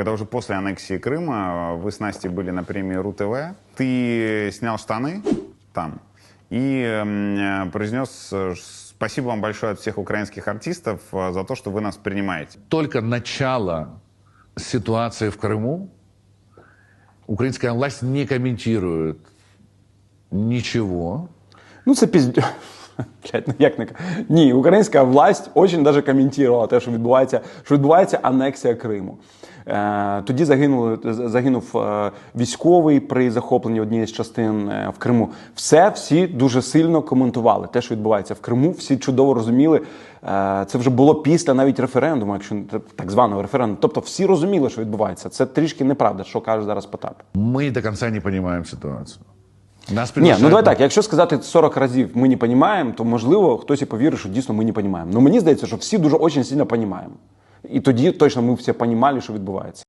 Когда уже после аннексии Крыма вы с Настей были на премии РУ-ТВ, ты снял штаны там и м, произнес э, спасибо вам большое от всех украинских артистов э, за то, что вы нас принимаете. Только начало ситуации в Крыму украинская власть не комментирует ничего. Ну, це пізд... Блядь, ну як не Ні, українська власть дуже даже коментувала те, що відбувається, що відбувається анексія Криму. Е, тоді загинули, загинув е, військовий при захопленні однієї з частин е, в Криму. Все всі дуже сильно коментували. Те, що відбувається в Криму, всі чудово розуміли. Це вже було після навіть референдуму, якщо так званого референдуму. Тобто всі розуміли, що відбувається. Це трішки неправда, що каже зараз Потап. Мы до конца не понимаем ситуацию. Нас Ні, ну давай так. Якщо сказати 40 разів ми не розуміємо, то можливо хтось і повірить, що дійсно ми не розуміємо. Ну мені здається, що всі дуже дуже сильно розуміємо. І тоді точно ми всі розуміли, що відбувається.